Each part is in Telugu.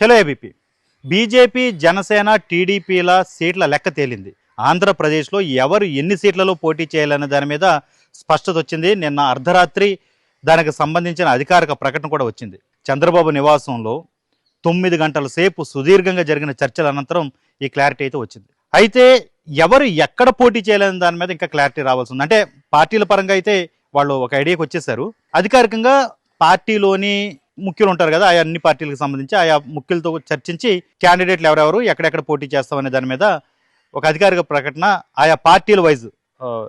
Hello ABP. బీజేపీ జనసేన టీడీపీల సీట్ల లెక్క తేలింది. ఆంధ్రప్రదేశ్లో ఎవరు ఎన్ని సీట్లలో పోటీ చేయాలనే దాని మీద స్పష్టత వచ్చింది. నిన్న అర్ధరాత్రి దానికి సంబంధించిన అధికారిక ప్రకటన కూడా వచ్చింది. చంద్రబాబు నివాసంలో తొమ్మిది గంటల సేపు సుదీర్ఘంగా జరిగిన చర్చల అనంతరం ఈ క్లారిటీ అయితే వచ్చింది. అయితే ఎవరు ఎక్కడ పోటీ చేయాలనే దాని మీద ఇంకా క్లారిటీ రావాల్సి ఉంది. అంటే పార్టీల పరంగా అయితే వాళ్ళు ఒక ఐడియాకి వచ్చేసారు అధికారికంగా పార్టీలోని ముఖ్యులు ఉంటారు కదా ఆయా అన్ని పార్టీలకు సంబంధించి ఆయా ముఖ్యులతో చర్చించి క్యాండిడేట్లు ఎవరెవరు ఎక్కడెక్కడ పోటీ చేస్తామనే దాని మీద ఒక అధికారిక ప్రకటన ఆయా పార్టీల వైజ్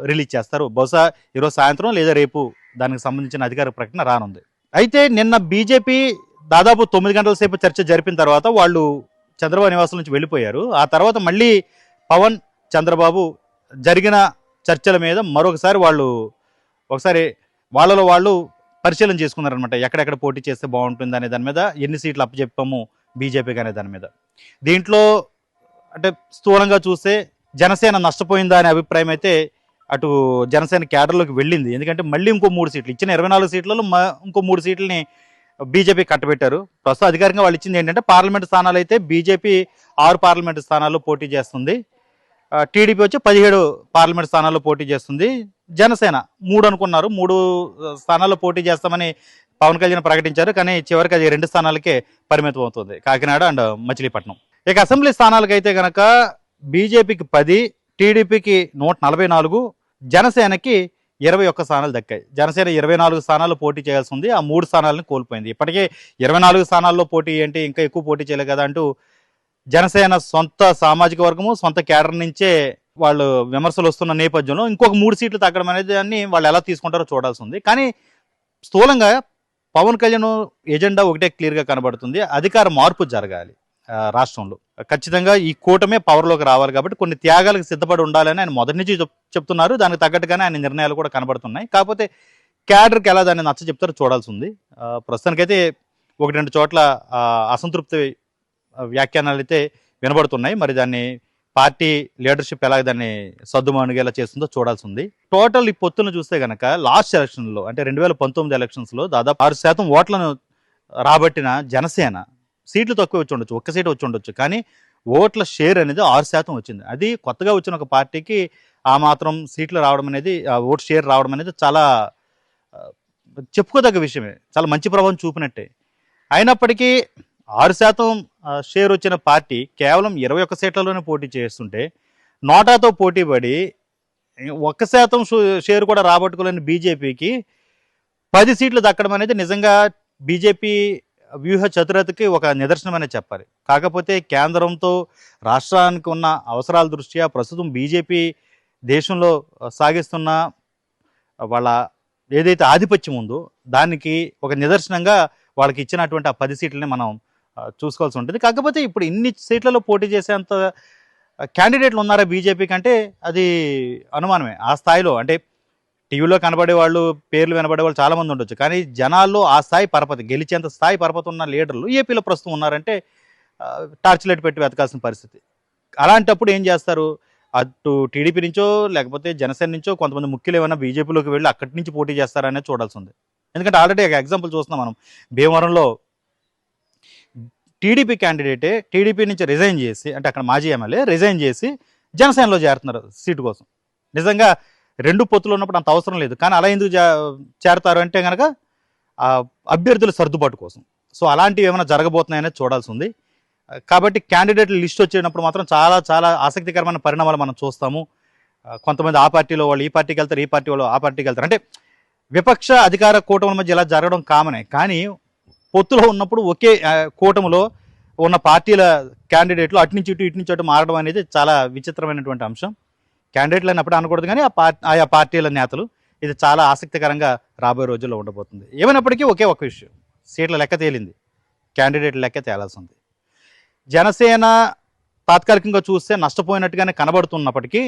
రిలీజ్ చేస్తారు. బహుశా ఈరోజు సాయంత్రం లేదా రేపు దానికి సంబంధించిన అధికారిక ప్రకటన రానుంది. అయితే నిన్న బీజేపీ దాదాపు తొమ్మిది గంటల సేపు చర్చ జరిపిన తర్వాత వాళ్ళు చంద్రబాబు నివాసం నుంచి వెళ్ళిపోయారు. ఆ తర్వాత మళ్ళీ పవన్ చంద్రబాబు జరిగిన చర్చల మీద మరొకసారి వాళ్ళు ఒకసారి వాళ్ళలో వాళ్ళు పరిశీలన చేసుకున్నారనమాట ఎక్కడెక్కడ పోటీ చేస్తే బాగుంటుంది అనే దాని మీద ఎన్ని సీట్లు అప్పచెప్పాము బీజేపీకి అనే దాని మీద. దీంట్లో అంటే స్థూలంగా చూస్తే జనసేన నష్టపోయిందా అనే అభిప్రాయం అయితే అటు జనసేన క్యాడర్లోకి వెళ్ళింది. ఎందుకంటే మళ్ళీ ఇంకో మూడు సీట్లు ఇచ్చిన ఇరవై నాలుగు సీట్లలో ఇంకో మూడు సీట్లని బీజేపీ కట్టబెట్టారు. ప్రస్తుతం అధికారికంగా వాళ్ళు ఇచ్చింది ఏంటంటే పార్లమెంట్ స్థానాలు అయితే బీజేపీ ఆరు పార్లమెంట్ స్థానాల్లో పోటీ చేస్తుంది. టీడీపీ వచ్చి పదిహేడు పార్లమెంట్ స్థానాల్లో పోటీ చేస్తుంది. జనసేన మూడు అనుకున్నారు. మూడు స్థానాల్లో పోటీ చేస్తామని పవన్ కళ్యాణ్ ప్రకటించారు. కానీ చివరికి అది రెండు స్థానాలకే పరిమితం అవుతుంది. కాకినాడ అండ్ మచిలీపట్నం. ఇక అసెంబ్లీ స్థానాలకైతే గనక బీజేపీకి పది టీడీపీకి నూట నలభై నాలుగు జనసేనకి ఇరవై ఒక్క స్థానాలు దక్కాయి. జనసేన ఇరవై నాలుగు స్థానాలు పోటీ చేయాల్సి ఉంది. ఆ మూడు స్థానాలను కోల్పోయింది. ఇప్పటికే ఇరవై నాలుగు స్థానాల్లో పోటీ ఏంటి? ఇంకా ఎక్కువ పోటీ చేయలేదు కదా అంటూ జనసేన సొంత సామాజిక వర్గము సొంత కేడర్ నుంచే వాళ్ళు విమర్శలు వస్తున్న నేపథ్యంలో ఇంకొక మూడు సీట్లు తగ్గడం అనేది వాళ్ళు ఎలా తీసుకుంటారో చూడాల్సి ఉంది కానీ స్థూలంగా పవన్ కళ్యాణ్ ఎజెండా ఒకటే క్లియర్గా కనబడుతుంది. అధికార మార్పు జరగాలి రాష్ట్రంలో. ఖచ్చితంగా ఈ కూటమే పవర్లోకి రావాలి కాబట్టి కొన్ని త్యాగాలకు సిద్ధపడి ఉండాలని ఆయన మొదటి నుంచి చెప్- చెప్తున్నారు. దానికి తగ్గట్టుగానే ఆయన నిర్ణయాలు కూడా కనబడుతున్నాయి. కాకపోతే క్యాడర్కి ఎలా దాన్ని నచ్చ చెప్తారో చూడాల్సి ఉంది ప్రస్తుతానికైతే ఒకటి రెండు చోట్ల అసంతృప్తి వ్యాఖ్యానాలు అయితే వినబడుతున్నాయి. మరి దాన్ని పార్టీ లీడర్షిప్ ఎలా దాన్ని సర్దుమణిగేలా చేస్తుందో చూడాల్సి ఉంది టోటల్ ఈ పొత్తులను చూస్తే కనుక లాస్ట్ ఎలక్షన్లో అంటే రెండు వేల పంతొమ్మిది ఎలక్షన్స్లో దాదాపు ఆరు శాతం ఓట్లను రాబట్టిన జనసేన సీట్లు తక్కువ వచ్చి ఉండొచ్చు ఒక్క సీటు వచ్చి ఉండొచ్చు. కానీ ఓట్ల షేర్ అనేది ఆరు శాతం వచ్చింది. అది కొత్తగా వచ్చిన ఒక పార్టీకి ఆ మాత్రం సీట్లు రావడం అనేది ఆ ఓట్ షేర్ రావడం అనేది చాలా చెప్పుకోదగ్గ విషయమే. చాలా మంచి ప్రభావం చూపినట్టే. అయినప్పటికీ ఆరు శాతం షేర్ వచ్చిన పార్టీ కేవలం ఇరవై ఒక్క సీట్లలోనే పోటీ చేస్తుంటే నోటాతో పోటీ పడి ఒక్క శాతం షేర్ కూడా రాబట్టుకోలేని బీజేపీకి పది సీట్లు దక్కడం అనేది నిజంగా బీజేపీ వ్యూహ చతురతకి ఒక నిదర్శనమనే చెప్పాలి. కాకపోతే కేంద్రంతో రాష్ట్రానికి ఉన్న అవసరాల దృష్ట్యా ప్రస్తుతం బీజేపీ దేశంలో సాగిస్తున్న వాళ్ళ ఏదైతే ఆధిపత్యం ఉందో దానికి ఒక నిదర్శనంగా వాళ్ళకి ఇచ్చినటువంటి ఆ పది సీట్లని మనం చూసుకోవాల్సి ఉంటుంది. కాకపోతే ఇప్పుడు ఇన్ని సీట్లలో పోటీ చేసేంత క్యాండిడేట్లు ఉన్నారా బీజేపీ కంటే? అది అనుమానమే. ఆ స్థాయిలో అంటే టీవీలో కనబడే వాళ్ళు పేర్లు వినబడే వాళ్ళు చాలామంది ఉండొచ్చు. కానీ జనాల్లో ఆ స్థాయి పరపతి గెలిచేంత స్థాయి పరపతి ఉన్న లీడర్లు ఏపీలో ప్రస్తుతం ఉన్నారంటే టార్చ్ లైట్ పెట్టి వెతకాల్సిన పరిస్థితి. అలాంటప్పుడు ఏం చేస్తారు? అటు టీడీపీ నుంచో లేకపోతే జనసేన నుంచో కొంతమంది ముఖ్యులు ఏమైనా బీజేపీలోకి వెళ్ళి అక్కడి నుంచి పోటీ చేస్తారనే చూడాల్సి ఉంది. ఎందుకంటే ఆల్రెడీ ఎగ్జాంపుల్ చూస్తున్నాం మనం. భీమవరంలో టీడీపీ క్యాండిడేటే టీడీపీ నుంచి రిజైన్ చేసి అంటే అక్కడ మాజీ ఎమ్మెల్యే రిజైన్ చేసి జనసేనలో చేరుతున్నారు సీటు కోసం. నిజంగా రెండు పొత్తులు ఉన్నప్పుడు అంత అవసరం లేదు. కానీ అలా ఎందుకు చేరతారు అంటే కనుక అభ్యర్థుల సర్దుబాటు కోసం. సో అలాంటివి ఏమైనా జరగబోతున్నాయనేది చూడాల్సి ఉంది. కాబట్టి క్యాండిడేట్ లిస్ట్ వచ్చేటప్పుడు మాత్రం చాలా చాలా ఆసక్తికరమైన పరిణామాలు మనం చూస్తాము. కొంతమంది ఆ పార్టీలో వాళ్ళు ఈ పార్టీకి వెళ్తారు ఈ పార్టీ వాళ్ళు ఆ పార్టీకి వెళ్తారు. అంటే విపక్ష అధికార కూటమి మధ్య ఇలా జరగడం కామనే. కానీ పొత్తులో ఉన్నప్పుడు ఒకే కూటమిలో ఉన్న పార్టీల క్యాండిడేట్లు అటు నుంచి ఇటు ఇటు నుంచి అటు మారడం అనేది చాలా విచిత్రమైనటువంటి అంశం. క్యాండిడేట్లు అని అప్పుడు అనకూడదు కానీ ఆ పార్టీ ఆయా పార్టీల నేతలు ఇది చాలా ఆసక్తికరంగా రాబోయే రోజుల్లో ఉండబోతుంది. ఏమైనప్పటికీ ఒకే ఒక విషయం సీట్ల లెక్క తేలింది. క్యాండిడేట్ల లెక్క తేలాల్సి ఉంది. జనసేన తాత్కాలికంగా చూస్తే నష్టపోయినట్టుగానే కనబడుతున్నప్పటికీ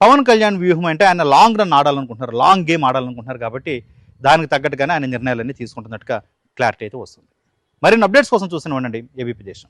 పవన్ కళ్యాణ్ వ్యూహం అంటే ఆయన లాంగ్ రన్ ఆడాలనుకుంటున్నారు లాంగ్ గేమ్ ఆడాలనుకుంటున్నారు కాబట్టి దానికి తగ్గట్టుగానే ఆయన నిర్ణయాలన్నీ తీసుకుంటున్నట్టుగా క్లారిటీ అయితే వస్తుంది. మరిన్ని అప్డేట్స్ కోసం చూసిన ఉండండి ఏబీపీ దేశం.